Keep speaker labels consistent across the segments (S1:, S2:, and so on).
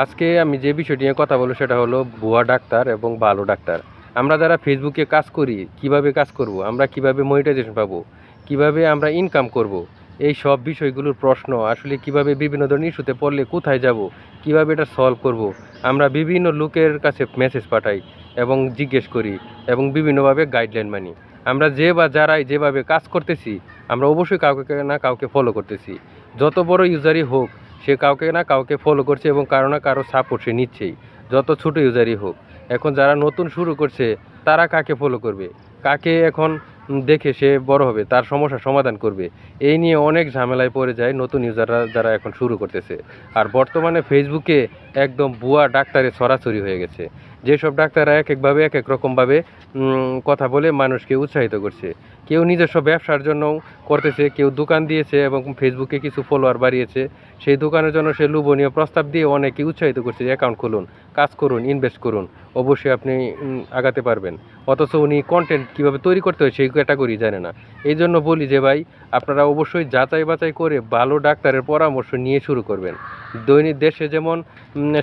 S1: আজকে আমি যে বিষয়টি নিয়ে কথা বলব সেটা হলো ভুয়া ডাক্তার এবং ভালো ডাক্তার। আমরা যারা ফেসবুকে কাজ করি, কীভাবে কাজ করব, আমরা কীভাবে মনিটাইজেশন পাবো, কীভাবে আমরা ইনকাম করব, এই সব বিষয়গুলোর প্রশ্ন, আসলে কীভাবে বিভিন্ন ধরনের ইস্যুতে পড়লে কোথায় যাব, কীভাবে এটা সলভ করব, আমরা বিভিন্ন লোকের কাছে মেসেজ পাঠাই এবং জিজ্ঞেস করি এবং বিভিন্নভাবে গাইডলাইন মানি। আমরা যে বা যারাই যেভাবে কাজ করতেছি, আমরা অবশ্যই কাউকে না কাউকে ফলো করতেছি। যত বড় ইউজারই হোক সে কাউকে না কাউকে ফলো করছে এবং কারও না কারও সাপোর্ট সে নিচ্ছেই। যত ছোট ইউজারই হোক, এখন যারা নতুন শুরু করছে, তারা কাকে ফলো করবে? কাকে এখন দেখে সে বড় হবে, তার সমস্যা সমাধান করবে? এই নিয়ে অনেক ঝামেলায় পড়ে যায় নতুন ইউজাররা যারা এখন শুরু করতেছে। আর বর্তমানে ফেসবুকে একদম ভুয়া ডাক্তারে ছড়াছড়ি হয়ে গেছে। যেসব ডাক্তাররা এক একভাবে এক এক রকমভাবে কথা বলে মানুষকে উৎসাহিত করছে। কেউ নিজস্ব ব্যবসার জন্য করতেছে, কেউ দোকান দিয়েছে এবং ফেসবুকে কিছু ফলোয়ার বাড়িয়েছে। সেই দোকানের জন্য সে লোভনীয় প্রস্তাব দিয়ে অনেকে উৎসাহিত করছে অ্যাকাউন্ট খুলুন, কাজ করুন ইনভেস্ট করুন, অবশ্যই আপনি আগাতে পারবেন। অথচ উনি কন্টেন্ট কীভাবে তৈরি করতে হয় সেই ক্যাটাগরি জানে না। এই জন্য বলি যে ভাই, আপনারা অবশ্যই যাচাই বাছাই করে ভালো ডাক্তারের পরামর্শ নিয়ে শুরু করবেন। দৈনিক দেশে যেমন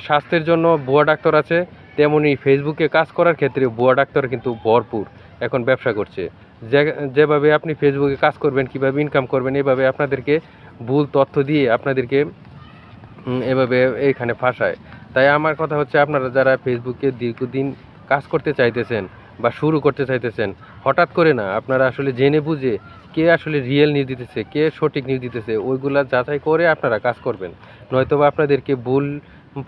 S1: স্বাস্থ্যের জন্য ভুয়া ডাক্তার আছে, তেমনি ফেসবুকে কাজ করার ক্ষেত্রে ভুয়া ডাক্তার কিন্তু ভরপুর। এখন ব্যবসা করছে। যেভাবে আপনি ফেসবুকে কাজ করবেন, কীভাবে ইনকাম করবেন, এভাবে আপনাদেরকে ভুল তথ্য দিয়ে আপনাদেরকে এভাবে এইখানে ফাঁসায়। তাই আমার কথা হচ্ছে, আপনারা যারা ফেসবুকে দীর্ঘদিন কাজ করতে চাইতেছেন বা শুরু করতে চাইতেছেন, হঠাৎ করে না আপনারা আসলে জেনে বুঝে কে আসলে রিয়েল নিউজ দিতেছে, কে সঠিক নিউজ দিতেছে, ওইগুলা যাচাই করে আপনারা কাজ করবেন। নয়তো বা আপনাদেরকে ভুল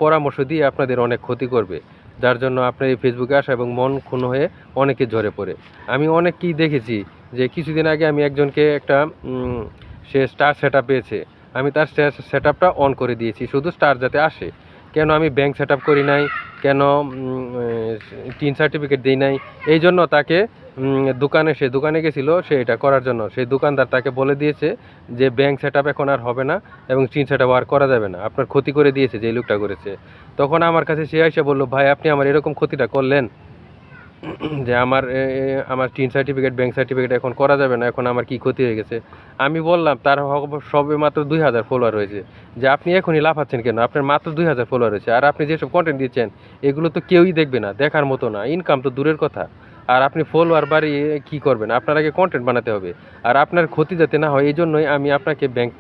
S1: পরামর্শ দিয়ে আপনাদের অনেক ক্ষতি করবে, যার জন্য আপনার এই ফেসবুকে আসা এবং মন ক্ষুণ্ণ হয়ে অনেকে ঝরে পড়ে। আমি অনেককেই দেখেছি যে কিছুদিন আগে আমি একজনকে একটা সে স্টার সেট পেয়েছে। আমি তার সেট অন করে দিয়েছি, শুধু স্টার যাতে আসে। কেন আমি ব্যাংক সেট করি নাই? কেন টিন সার্টিফিকেট দিই নাই? এই জন্য তাকে দোকানে, সে দোকানে গেছিল, সে এটা করার জন্য। সেই দোকানদার তাকে বলে দিয়েছে যে ব্যাংক সেট এখন আর হবে না এবং টিন সেট আর করা যাবে না। আপনার ক্ষতি করে দিয়েছে যে লোকটা করেছে। তখন আমার কাছে সে এসে বলল, ভাই, আপনি আমার এরকম ক্ষতিটা করলেন। যে আমার আমার টিন সার্টিফিকেট ব্যাংক সার্টিফিকেট এখন করা যাবে না, এখন আমার কি ক্ষতি হয়ে গেছে? আমি বললাম, তার সবে মাত্র দুই হাজার ফলোয়ার হয়েছে যে আপনি এখনই লাফাচ্ছেন কেন? আপনার মাত্র দুই হাজার ফলোয়ার হয়েছে আর আপনি যেসব কন্টেন্ট দিচ্ছেন, এগুলো তো কেউই দেখবে না, দেখার মতো না। ইনকাম তো দূরের কথা। আর আপনি ফলোয়ার বাড়িয়ে কি করবেন? আপনার আগে কন্টেন্ট বানাতে হবে। আর আপনার ক্ষতি যাতে না হয় এই জন্যই আমি আপনাকে ব্যাংক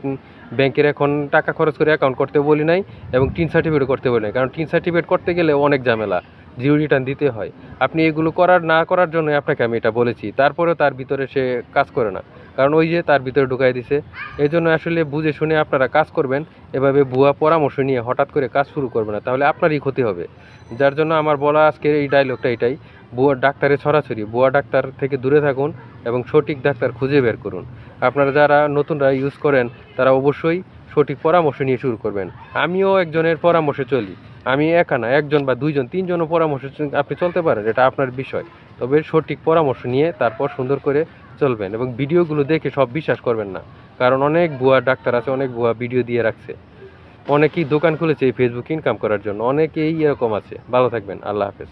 S1: ব্যাংকের এখন টাকা খরচ করে অ্যাকাউন্ট করতে বলি নাই এবং টিন সার্টিফিকেট করতে বলি নাই। কারণ টিন সার্টিফিকেট করতে গেলে অনেক ঝামেলা। জিরো রিটার্ন দিতে হয়। আপনি এগুলো করার, না করার জন্য আপনাকে আমি এটা বলেছি। তারপরেও তার ভিতরে সে কাজ করে না। কারণ ওই যে তার ভিতরে ঢুকাই দিছে। এই জন্য আসলে বুঝে শুনে আপনারা কাজ করবেন। এভাবে ভুয়া পরামর্শ নিয়ে হঠাৎ করে কাজ শুরু করবে না। তাহলে আপনারই ক্ষতি হবে। যার জন্য আমার বলা আজকে এই ডায়লগটা এটাই। ভুয়া ডাক্তারের ছড়াছড়ি ভুয়া ডাক্তার থেকে দূরে থাকুন এবং সঠিক ডাক্তার খুঁজে বের করুন। আপনারা যারা নতুনরা ইউজ করেন, তারা অবশ্যই সঠিক পরামর্শ নিয়ে শুরু করবেন। আমিও একজনের পরামর্শে চলি। আমি একা না, একজন বা দুইজন, তিনজনও পরামর্শ আপনি চলতে পারেন, এটা আপনার বিষয়। তবে সঠিক পরামর্শ নিয়ে তারপর সুন্দর করে চলবেন এবং ভিডিওগুলো দেখে সব বিশ্বাস করবেন না। কারণ অনেক ভুয়া ডাক্তার আছে, অনেক ভুয়া ভিডিও দিয়ে রাখছে। অনেকেই দোকান খুলেছে এই ফেসবুক ইনকাম করার জন্য, অনেকেই এরকম আছে। ভালো থাকবেন, আল্লাহ হাফেজ।